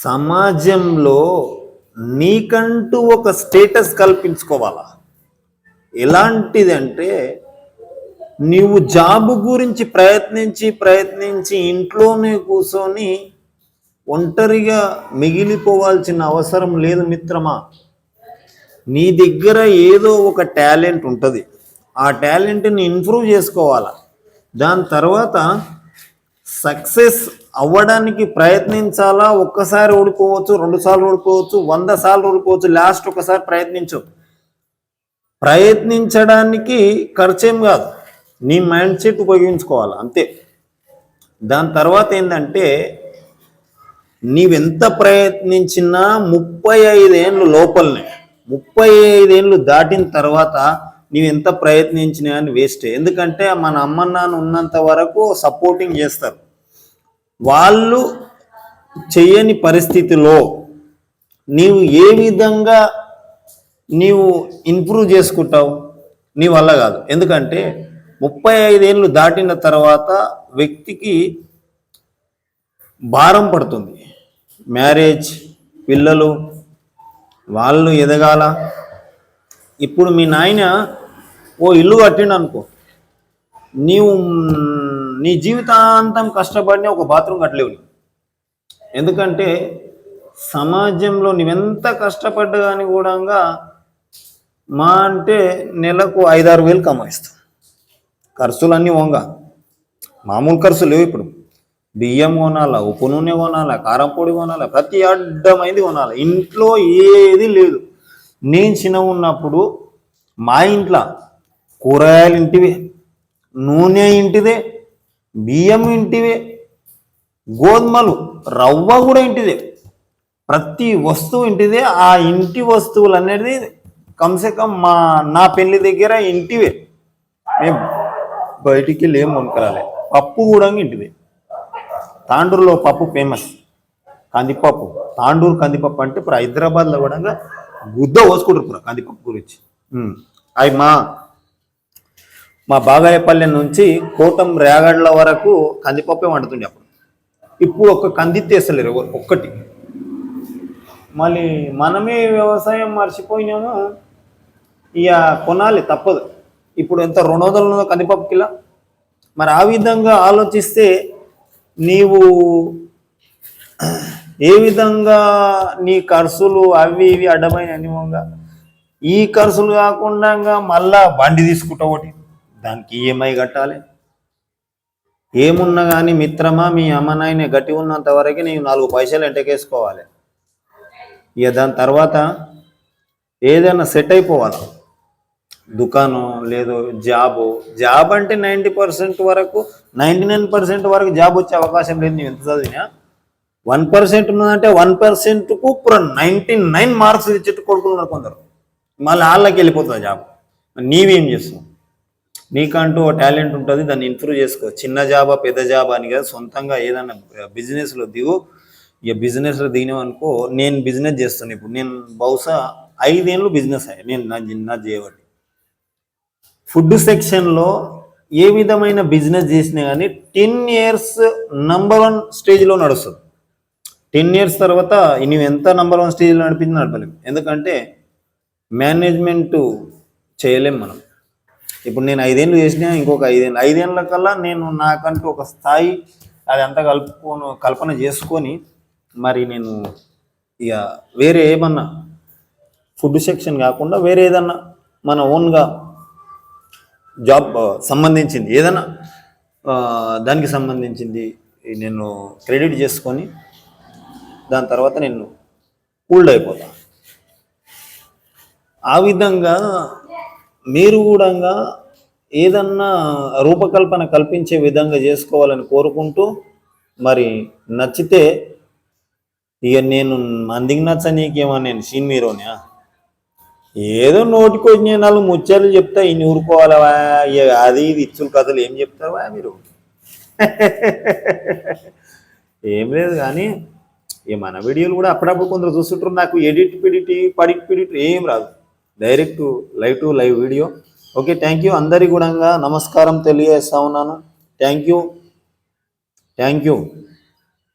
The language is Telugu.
సమాజంలో నీకంటూ ఒక స్టేటస్ కల్పించుకోవాలా? ఎలాంటిదంటే నీవు జాబ్ గురించి ప్రయత్నించి ప్రయత్నించి ఇంట్లోనే కూర్చొని ఒంటరిగా మిగిలిపోవాల్సిన అవసరం లేదు మిత్రమా. నీ దగ్గర ఏదో ఒక టాలెంట్ ఉంటుంది. ఆ టాలెంట్ని ఇంప్రూవ్ చేసుకోవాలా. దాని తర్వాత సక్సెస్ అవ్వడానికి ప్రయత్నించాలా? ఒక్కసారి ఓడిపోవచ్చు రెండు సార్లు ఓడిపోవచ్చు వంద సార్లు ఓడిపోవచ్చు లాస్ట్ ఒకసారి ప్రయత్నించు. ప్రయత్నించడానికి ఖర్చేం కాదు. నీ మైండ్ సెట్ ఉపయోగించుకోవాలి అంతే. దాని తర్వాత ఏంటంటే నీవెంత ప్రయత్నించినా ముప్పై ఐదేళ్ళు లోపలనే. ముప్పై ఐదేళ్ళు దాటిన తర్వాత నీవెంత ప్రయత్నించినా అని వేస్ట్. ఎందుకంటే మన అమ్మ నాన్న ఉన్నంత వరకు సపోర్టింగ్ చేస్తారు. వాళ్ళు చేయని పరిస్థితిలో నీవు ఏ విధంగా నీవు ఇంప్రూవ్ చేసుకుంటావు నీ వల్ల కాదు. ఎందుకంటే ముప్పై ఐదేళ్ళు దాటిన తర్వాత వ్యక్తికి భారం పడుతుంది. మ్యారేజ్ పిల్లలు వాళ్ళు ఎదగాల. ఇప్పుడు మీ నాయన ఓ ఇల్లు కట్టిండు అనుకో నీవు నీ జీవితాంతం కష్టపడిన ఒక బాత్రూమ్ కట్టలేవు ఎందుకంటే సమాజంలో నువ్వెంత కష్టపడ్డా కానీ కూడా మా అంటే నెలకు ఐదారు వేలు కమాయిస్తాం. ఖర్చులన్నీ వంగ. మామూలు ఖర్చులు లేవు ఇప్పుడు. బియ్యం కొనాలా ఉప్పు నూనె కొనాలా కారం పొడి కొనాలా ప్రతి అడ్డమైంది కొనాలి. ఇంట్లో ఏది లేదు. నేను చిన్న ఉన్నప్పుడు మా ఇంట్లో కూరగాయలు ఇంటివి నూనె ఇంటిదే బియ్యం ఇంటివే గోధుమలు రవ్వ కూడా ఇంటిదే. ప్రతి వస్తువు ఇంటిదే ఆ ఇంటి వస్తువులు అనేది కమ్సే కమ్ మా నా పెళ్ళి దగ్గర ఇంటివే. మేము బయటికి లేము వనుకరాలే పప్పు కూడా ఇంటిదే. తాండూరులో పప్పు ఫేమస్. కందిపప్పు. తాండూరు కందిపప్పు అంటే ఇప్పుడు హైదరాబాద్లో కూడా గుద్ద పోసుకుంటారు కందిపప్పు గురించి. అవి మా మా బాగాయపల్లె నుంచి కోటం రేగడ్ల వరకు కందిపప్పే వండుతుండే అప్పుడు. ఇప్పుడు ఒక కంది తీస్తలేరు ఎవరు ఒక్కటి. మళ్ళీ మనమే వ్యవసాయం మర్చిపోయినాము? ఇక కొనాలి తప్పదు. ఇప్పుడు ఎంత రెండు వందలు ఉన్నదో కందిపప్పకిలో మరి ఆ విధంగా ఆలోచిస్తే నీవు ఏ విధంగా నీ ఖర్చులు అవి ఇవి అడ్డమైన అనివంగా ఈ ఖర్చులు కాకుండా మళ్ళా బండి తీసుకుంటావు ఒకటి దానికి ఈఎంఐ కట్టాలి. ఏమున్నా కానీ మిత్రమా మీ అమ్మ నాయన గట్టి ఉన్నంత వరకు నీవు నాలుగు పైసలు ఎంటకేసుకోవాలి. ఇక దాని తర్వాత ఏదైనా సెట్ అయిపోవాలి. దుకాణం లేదు జాబు. జాబ్ అంటే నైంటీ పర్సెంట్ వరకు నైంటీ నైన్ పర్సెంట్ వరకు జాబ్ వచ్చే అవకాశం లేదు. నువ్వు ఎంత చదివినా వన్ పర్సెంట్ ఉన్నదంటే వన్ పర్సెంట్కు నైంటీ నైన్ మార్క్స్ తెచ్చేట్టు కొడుకున్నారు కొందరు. మళ్ళీ వాళ్ళకి వెళ్ళిపోతుంది జాబ్. నీవేం చేస్తున్నావు? నీకంటూ ఓ టాలెంట్ ఉంటుంది దాన్ని ఇంప్రూవ్ చేసుకో. చిన్న జాబా పెద్ద జాబా అని కదా సొంతంగా ఏదైనా బిజినెస్లో దిగు. ఇక బిజినెస్లో దిగినవనుకో నేను బిజినెస్ చేస్తాను ఇప్పుడు నేను బహుశా ఐదేళ్ళు బిజినెస్ అయ్యా. నేను నా నా చేయబట్టి ఫుడ్ సెక్షన్లో ఏ విధమైన బిజినెస్ చేసినా కానీ టెన్ ఇయర్స్ నంబర్ వన్ స్టేజ్లో నడుస్తుంది. టెన్ ఇయర్స్ తర్వాత నువ్వు ఎంత నంబర్ వన్ స్టేజ్లో నడిపించి నడపలేము ఎందుకంటే మేనేజ్మెంట్ చేయలేం మనం. ఇప్పుడు నేను ఐదేళ్ళు చేసినా ఇంకొక ఐదేళ్ళు. ఐదేళ్ళ కల్లా నేను నాకంటూ ఒక స్థాయి అది అంతా కలుపుకోను కల్పన చేసుకొని మరి నేను ఇక వేరే ఏమన్నా ఫుడ్ సెక్షన్ కాకుండా వేరే ఏదన్నా మన ఓన్గా జాబ్ సంబంధించింది. ఏదైనా దానికి సంబంధించింది నేను క్రెడిట్ చేసుకొని దాని తర్వాత నేను కూల్డ్ అయిపోతాను ఆ విధంగా మీరు కూడా ఏదన్నా రూపకల్పన కల్పించే విధంగా చేసుకోవాలని కోరుకుంటూ మరి నచ్చితే ఇక నేను మందికి నచ్చ నీకేమో నేను సీన్ మీరోనా. ఏదో నోటికి వచ్చిన నాలుగు ముత్యాలు చెప్తా ఇన్ని ఊరుకోవాలవా ఇక అది ఇది ఇచ్చుల కథలు ఏం చెప్తావా మీరు? ఏం లేదు కానీ ఈ మన వీడియోలు కూడా అప్పుడప్పుడు కొందరు చూస్తుంటారు నాకు ఎడిట్ పిడిటి పడిట్ పిడిట్ ఏం రాదు. Direct live to live video. Okay thank you అందరి కూడా నమస్కారం తెలియజేస్తా ఉన్నాను. Thank you thank you